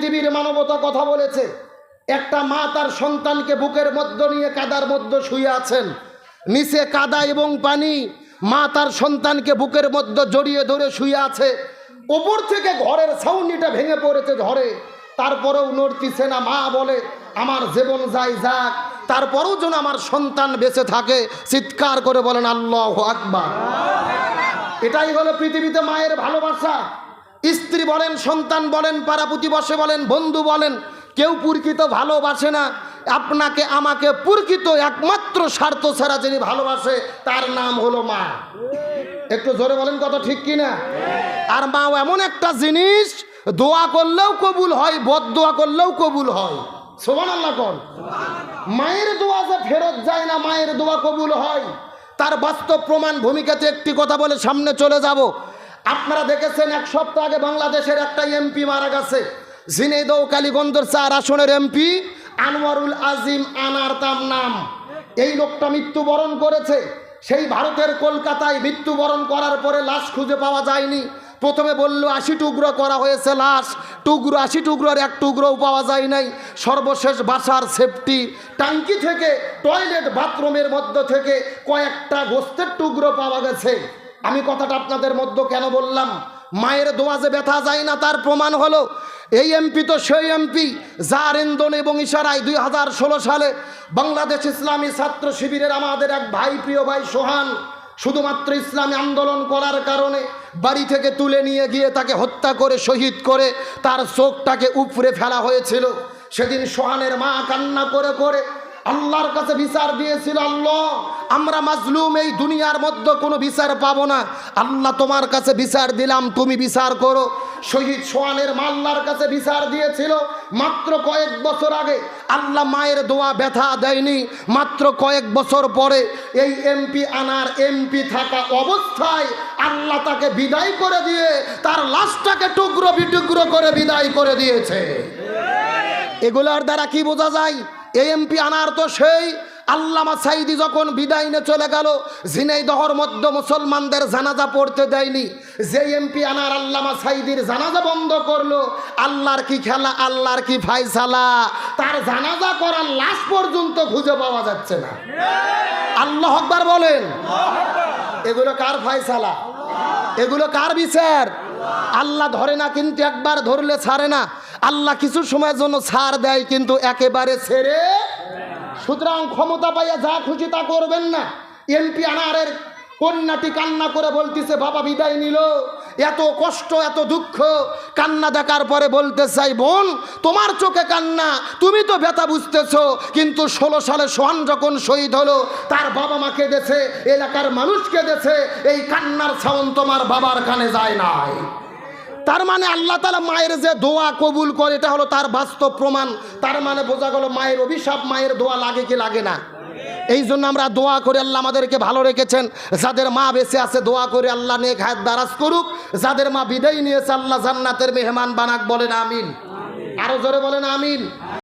পৃথিবীর মানবতা কথা বলেছে, একটা মা তার সন্তানকে বুকের মধ্য নিয়ে কাদার মধ্যে শুয়ে আছেন। নিচে কাদা এবং পানি, মা তার সন্তানকে বুকের মধ্যে জড়িয়ে ধরে শুয়ে আছে। ওপর থেকে ঘরের ছাউনিটা ভেঙে পড়েছে ঝড়ে। তারপরেও নড়তিছে না, মা বলে, আমার জীবন যাই যাক, তারপরেও যেন আমার সন্তান বেঁচে থাকে। চিৎকার করে বলেন, আল্লাহ আকবার। এটাই হলো পৃথিবীতে মায়ের ভালোবাসা। স্ত্রী বলেন, সন্তান বলেন পাড়া প্রতিবসে বলেন, বন্ধু বলেন, কেউ পুরকিত ভালোবাসে না। আপনাকে, আমাকে পুরকিত একমাত্র স্বার্থ ছাড়া যিনি ভালোবাসে, তার নাম হলো মা। একটু জোরে বলেন কত ঠিক কিনা? আর মা এমন একটা জিনিস, দোয়া করলেও কবুল হয়, বদ দোয়া করলেও কবুল হয়। সোমান কন। মায়ের দোয়া যে ফেরত যায় না, মায়ের দোয়া কবুল হয়। তার বাস্তব প্রমাণ ভূমিকাতে একটি কথা বলে সামনে চলে যাব। আপনারা দেখেছেন এক সপ্তাহ আগে বাংলাদেশের একটা এমপি মারা গেছে। ঝিনেদৌ কালীগঞ্জের চার আসনের এমপি আনোয়ারুল আজিম আনার তার নাম। এই লোকটা মৃত্যুবরণ করেছে। সেই ভারতের কলকাতায় মৃত্যুবরণ করার পরে লাশ খুঁজে পাওয়া যায়নি। প্রথমে বলল, আশি টুকরো করা হয়েছে লাশ। টুকরো, আশি টুকরোর এক টুকরোও পাওয়া যায় নাই। সর্বশেষ বাসার সেফটি টাঙ্কি থেকে টয়লেট বাথরুমের মধ্য থেকে কয়েকটা গোস্তের টুকরো পাওয়া গেছে। আমি কথাটা আপনাদের মধ্যে কেন বললাম? মায়ের দোয়াজে ব্যথা যায় না, তার প্রমাণ হলো এই এমপি তো সেই এমপি, যার ইন্দন এবং ইশারায় দুই হাজার ষোলো সালে বাংলাদেশ ইসলামী ছাত্র শিবিরের আমাদের এক ভাই, প্রিয় ভাই সোহান শুধুমাত্র ইসলামী আন্দোলন করার কারণে বাড়ি থেকে তুলে নিয়ে গিয়ে তাকে হত্যা করে, শহীদ করে তার চোখটাকে উপরে ফেলা হয়েছিল। সেদিন সোহানের মা কান্না করে করে আল্লাহর কাছে বিচার দিয়েছিল আল্লাহ আমরা মাজলুম এই দুনিয়ার মধ্যে কোনো বিচার পাবো না। আল্লাহ তোমার কাছে বিচার দিলাম তুমি বিচার করো। শহীদ সোয়ানের মা আল্লাহর কাছে বিচার দিয়েছিল মাত্র কয়েক বছর আগে। আল্লাহ মায়ের দোয়া ব্যথা দেয়নি মাত্র কয়েক বছর পরে এই এমপি আনার এমপি থাকা অবস্থায় আল্লাহ তাকে বিদায় করে দিয়ে তার লাশটাকে টুকরো বিটুকরো করে বিদায় করে দিয়েছে। এগুলোর দ্বারা কি বোঝা যায়? এমপি আনার তো সেই আল্লামা সাইদি যখন বিদায় নিয়ে চলে গেল, ঝিনাইদহর মধ্য মুসলমানদের জানাজা পড়তে দেয়নি। যে এমপি আনার আল্লামা সাইদির জানাজা বন্ধ করল, আল্লাহর কি খেলা, আল্লাহর কি ফাইসালা তার জানাজা করার লাশ পর্যন্ত খুঁজে পাওয়া যাচ্ছে না। আল্লাহ আকবার বলেন। এগুলো কার ফাইসালা এগুলো কার বিচার? আল্লাহ ধরে না কিন্তু একবার ধরলে ছাড়ে না। আল্লাহ কিছু সময়ের জন্য ছাড় দেয় কিন্তু একেবারে ছেড়ে সুতরাং ক্ষমতা পাইয়া যা খুশি তা করবেন না। এমপি আনারের কন্যাটি কান্না করে বলতেছে, বাবা, বিদায় নিল। এত কষ্ট, এত দুঃখ, কান্না দেখার পরে বলতে চাই, বোন, তোমার চোখে কান্না, তুমি তো ব্যথা বুঝতেছ, কিন্তু ষোলো সালে সোহান যখন শহীদ হলো, তার বাবা মা কেঁদেছে, এলাকার মানুষ কেঁদেছে, এই কান্নার সাউন তোমার বাবার কানে যায় নাই। তার মানে আল্লাহ তালা মায়ের যে দোয়া কবুল করে, এটা হলো তার বাস্তব প্রমাণ। তার মানে বোঝা গেল মায়ের অভিশাপ, মায়ের দোয়া লাগে কি লাগে না। এই জন্য আমরা দোয়া করে আল্লাহ আমাদেরকে ভালো রেখেছেন। যাদের মা বেঁচে আছে, দোয়া করে আল্লাহ নেক হায়াত দারাজ করুক। যাদের মা বিদায় নিয়েছে, আল্লাহ জান্নাতের মেহমান বানাক বলেন আমিন। আরও জোরে বলেন আমিন।